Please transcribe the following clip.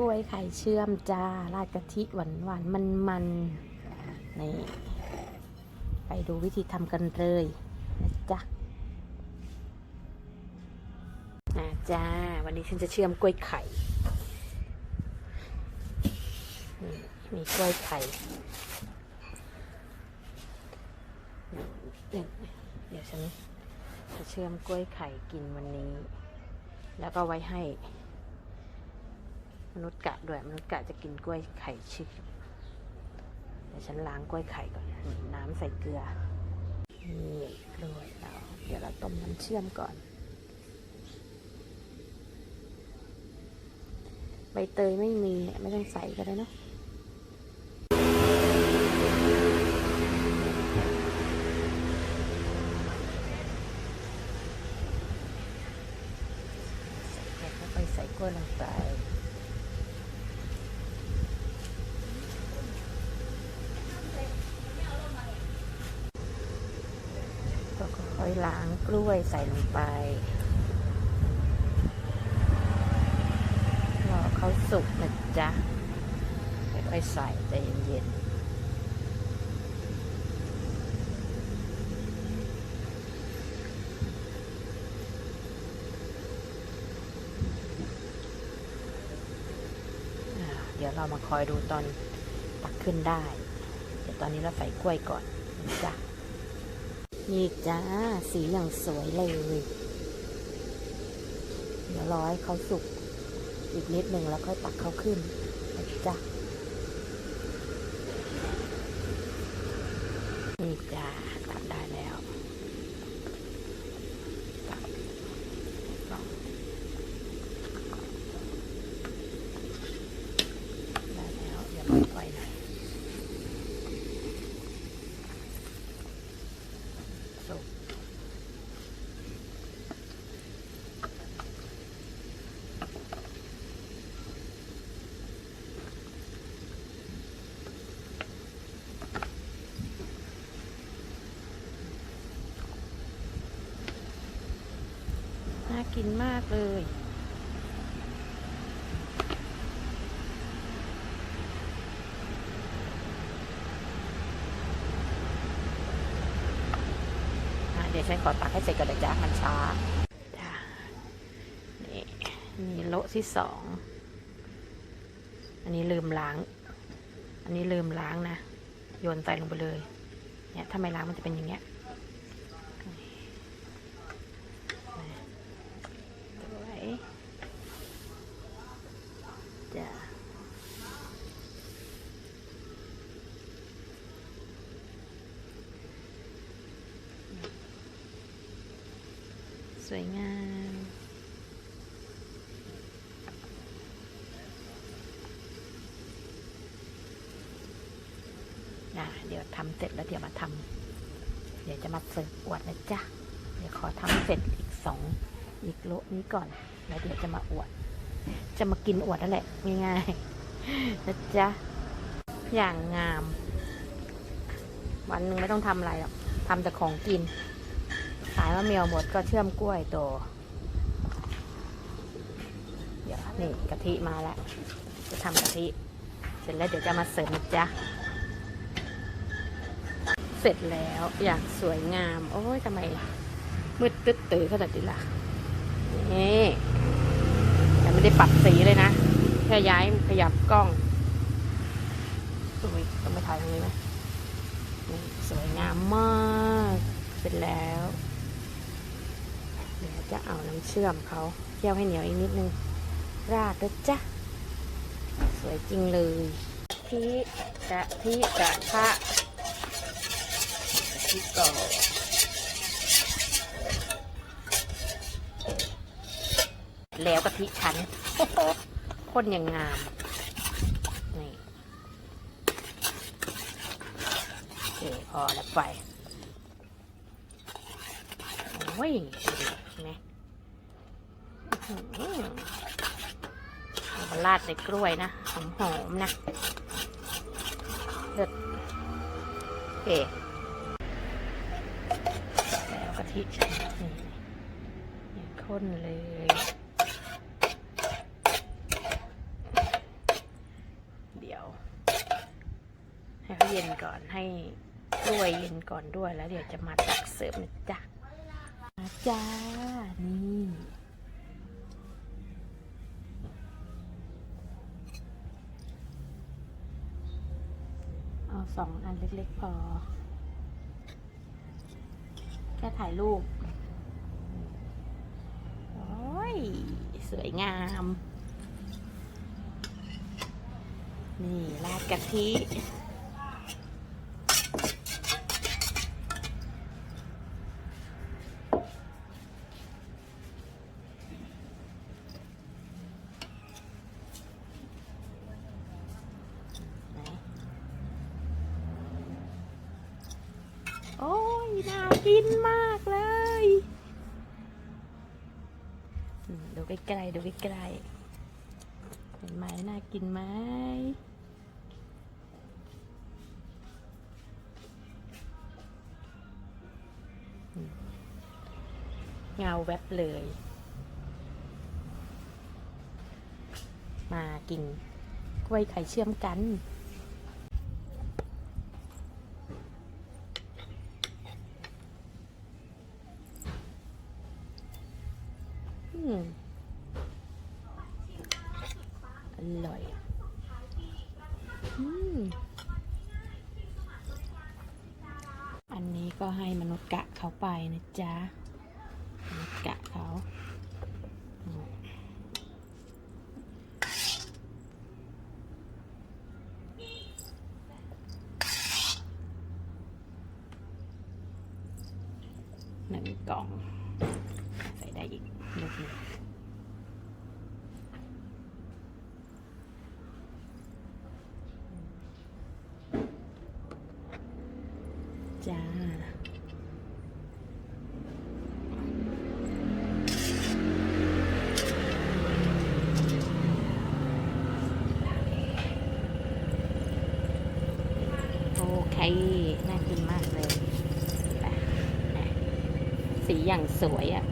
กล้วยไข่เชื่อมจ้าราดกะทิหวานหวานมันมันๆนี่ไปดูวิธีทำกันเลยนะจ๊ะอะจ้า วันนี้ฉันจะเชื่อมกล้วยไข่มีกล้วยไข่เดี๋ยวฉันจะเชื่อมกล้วยไข่กินวันนี้ แล้วก็ไว้ให้ มนุษย์กะด้วยมนุษย์กะจะกินกล้วยไข่ชิกเดี๋ยวฉันล้างกล้วยไข่ก่อนน้ำใส่เกลือนี่กล้วยเราเดี๋ยวเราต้มน้ำเชื่อมก่อน ใบเตยไม่มีไม่ต้องใส่ก็ได้เนอะใส่แค่ค่อยๆใส่กล้วยลงไป ก็ค่อยๆล้าง กล้วยใส่ลงไปรอเขาสุกนะจ๊ะค่อยๆใส่ใจเย็นๆเดี๋ยวเรามาคอยดูตอนตักขึ้นได้ เดี๋ยวตอนนี้เราใส่กล้วยก่อนนะจ๊ะ นี่จ้า สีอย่างสวยเลย เดี๋ยวรอยเขาสุก อีกนิดหนึ่งแล้วค่อยตักเขาขึ้นี่จ้าตักได้แล้วตักลองได้แล้ว เดี๋ยวเราปล่อยหน่อยสุก น่า กินมากเลย เดี๋ยวฉันขอตักให้เสร็จก่อนนะจ๊ะมันช้านี่มีโละที่สอง อันนี้ลืมล้าง อันนี้ลืมล้างนะ โยนใส่ลงไปเลย เนี่ยถ้าไม่ล้างมันจะเป็นอย่างเงี้ย สวยจ้ะ สวยงามอะเดี๋ยวทำเสร็จแล้วเดี๋ยวมาทำเดี๋ยวจะมาเสิร์ฟอวดนะจ๊ะ เดี๋ยวขอทำเสร็จอีกสองอีกโลนี้ก่อน แล้วเดี๋ยวจะมาอวด จะมากินอวดนั่นแหละง่ายๆนะจ๊ะ อย่างงาม วันหนึ่งไม่ต้องทำอะไรหรอกทำแต่ของกินายมะเมียวหมดก็เชื่อมกล้วยโตเดี๋ยวนี่กะทิมาแล้ว จะทำกะทิ เสร็จแล้วเดี๋ยวจะมาเสร์ฟนะจ๊ะเสร็จแล้วอย่างสวยงาม โอ้ยทำไมมืดตึ๊ดตื่นขนาดนี้ล่ะนี่แต่ไม่ได้ปรับสีเลยนะแค่ย้ายขยับกล้องอุ้ยต้องไปถ่ายตรงนี้ไหมสวยงามมาก เสร็จแล้ว จะเอาน้ำเชื่อมเขาเคี่ยวให้เหนียวอีกนิดนึง ราดด้วยจ้ะ สวยจริงเลยที่กะทิกะทะกะทิก่อนแล้วกะทิชั้นข้นอย่างงาม นี่โอเคพอแล้วไป โอ้ย ลารดใส่กล้วยนะหอมหอมนะเด็ดเอเแล้วกะทินี่ข้นเลยเดี๋ยว ให้เขาเย็นก่อนให้กล้วยเย็นก่อนด้วยแล้วเดี๋ยวจะมาตักเสิร์ฟนะจ๊ะจ้า สองอันเล็กๆพอ แค่ถ่ายรูป โอ้ย สวยงาม นี่ราดกะทิ ไหน โอ้ย น่ากินมากเลย ดูใกล้ๆดูใกล้ๆเห็นไหมน่ากินไหมอืมเงาแวบเลย มากินกล้วยไข่เชื่อมกัน อร่อยอันนี้ก็ให้มนุษย์กะเขาไปนะจ๊ะมนุษย์กะเขาหนึ่งกล่อง จ้าโอเค น่ากินมากเลยนะสีอย่างสวยอะ